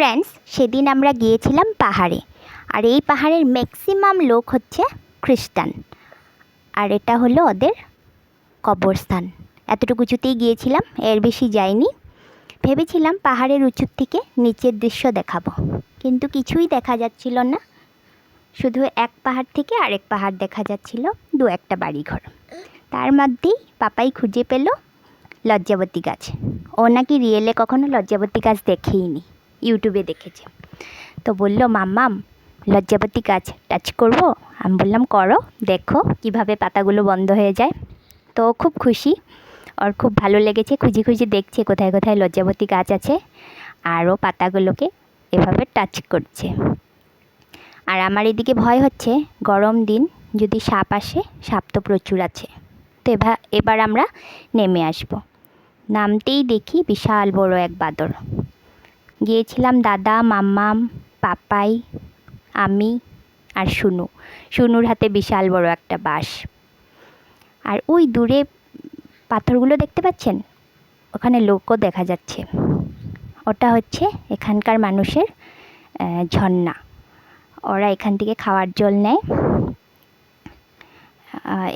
Friends সেদিন আমরা গিয়েছিলাম পাহাড়ে। আর এই পাহাড়ের ম্যাক্সিমাম লোক হচ্ছে খ্রিস্টান। আর এটা হলো ওদের কবরস্থান। এতটুকু উঁচুতেই গিয়েছিলাম, এর বেশি যাইনি। ভেবেছিলাম পাহাড়ের উঁচুর থেকে নিচের দৃশ্য দেখাবো। কিন্তু কিছুই দেখা যাচ্ছিল না। শুধু এক পাহাড় থেকে আরেক পাহাড় দেখা যাচ্ছিল, দু একটা বাড়িঘর। তার মধ্যেই পাপাই খুঁজে পেল লজ্জাবতী গাছ। ও নাকি রিয়েলে কখনো লজ্জাবতী গাছ দেখেইনি। ইউটিউবে দেখেছে। তো বলল, মাম্মাম, লজ্জাবতী গাছ টাচ করব? আমি বললাম, করো, দেখো কীভাবে পাতাগুলো বন্ধ হয়ে যায়। তো খুব খুশি, ওর খুব ভালো লেগেছে, খুঁজি খুঁজি দেখছে কোথায় কোথায় লজ্জাবতী গাছ আছে, আর ও পাতাগুলোকে এভাবে টাচ করছে। আর আমার এদিকে ভয় হচ্ছে, গরম দিন, যদি সাপ আসে, সাপ তো প্রচুর আছে। তো এবার আমরা নেমে আসব। নামতেই দেখি বিশাল বড় এক বাদর। গিয়েছিলাম দাদা মাম্মাম পাপাই, আমি আর শুনু শুনুর হাতে বিশাল বড় একটা বাঁশ। আর ওই দূরে পাথরগুলো দেখতে পাচ্ছেন? ওখানে লোকও দেখা যাচ্ছে। ওটা হচ্ছে এখানকার মানুষের ঝর্ণা। ওরা এখান থেকে খাওয়ার জল নেয়।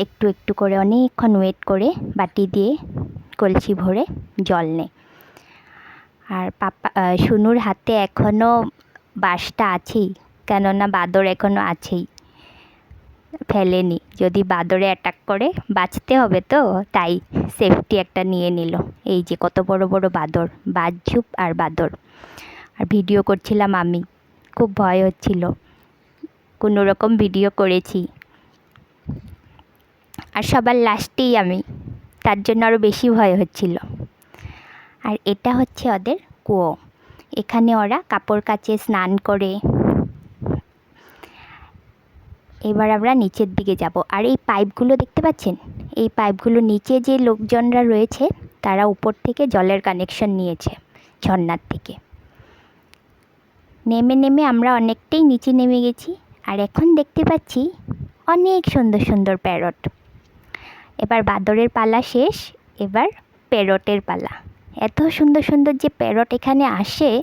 একটু একটু করে অনেকক্ষণ ওয়েট করে বাটি দিয়ে কলসি ভরে জল নেয়। আর পাপা শুনুর হাতে এখনও বাঁশটা আছেই, কেননা বাদর এখনও আছেই। ফেলেনি, যদি বাদরে অ্যাটাক করে, বাঁচতে হবে তো? তাই সেফটি একটা নিয়ে নিল। এই যে কত বড় বড় বাদর বাজঝুপ আর বাদর। আর ভিডিও করছিলাম আমি, খুব ভয় হচ্ছিল। কোনো রকম ভিডিও করেছি। আর সবার লাস্টেই আমি, তার জন্য আরও বেশি ভয় হচ্ছিল। আর এটা হচ্ছে ওদের কুয়ো। এখানে ওরা কাপড় কাচে, স্নান করে। এবার আমরা নিচের দিকে যাব। আর এই পাইপগুলো দেখতে পাচ্ছেন? এই পাইপগুলো নিচে যে লোকজনরা রয়েছে, তারা উপর থেকে জলের কানেকশন নিয়েছে ঝর্নার থেকে। নেমে নেমে আমরা অনেকটাই নিচে নেমে গেছি আর এখন দেখতে পাচ্ছি অনেক সুন্দর সুন্দর প্যারট। এবার বাদরের পালা শেষ, এবার প্যারটের পালা। এত সুন্দর সুন্দর যে প্যারট এখানে আসে,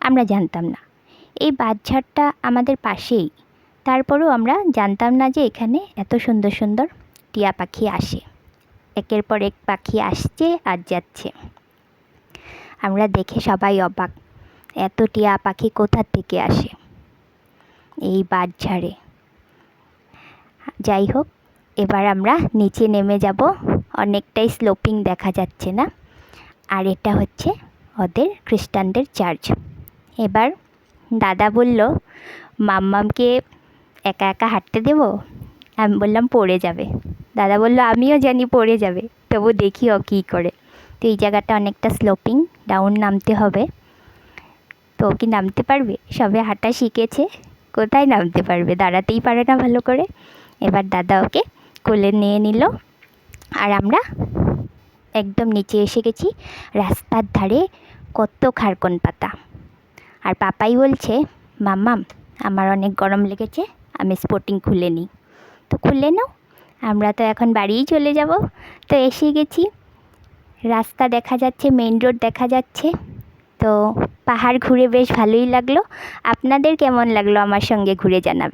আমরা জানতাম না। এই বাঁশঝাড়টা আমাদের পাশেই। তারপরেও আমরা জানতাম না যে এখানে এত সুন্দর সুন্দর টিয়া পাখি আসে। একের পর এক পাখি আসছে আর যাচ্ছে। আমরা দেখে সবাই অবাক, এত টিয়া পাখি কোথা থেকে আসে এই বাঁশঝাড়ে যাই হোক, এবার আমরা নিচে নেমে যাব। অনেকটাই স্লোপিং দেখা যাচ্ছে না। আর এটা হচ্ছে ওদের খ্রিস্টানদের চার্চ। এবার দাদা বলল, মাম্মামকে একা একা হাঁটতে দেব? আমি বললাম, পড়ে যাবে। দাদা বলল, আমিও জানি পড়ে যাবে, তবু দেখি ও কী করে। তো এই জায়গাটা অনেকটা স্লোপিং ডাউন নামতে হবে। তো কি নামতে পারবে? সবে হাঁটা শিখেছে, কোথায় নামতে পারবে? দাঁড়াতেই পারে না ভালো করে। এবার দাদা ওকে কোলে নিয়ে নিল। আর আমরা একদম নিচে এসে গেছি। রাস্তার ধারে কত খারকন পাতা। আর পাপাই বলছে, মাম্মাম, আমার অনেক গরম লেগেছে, আমি স্পোর্টিং খুলে নিই। তো খুলে নাও, আমরা তো এখন বাড়িই চলে যাব। তো এসে গেছি। রাস্তা দেখা যাচ্ছে মেন রোড দেখা যাচ্ছে। তো পাহাড় ঘুরে বেশ ভালোই লাগল। আপনাদের কেমন লাগল আমার সঙ্গে ঘুরে জানাবেন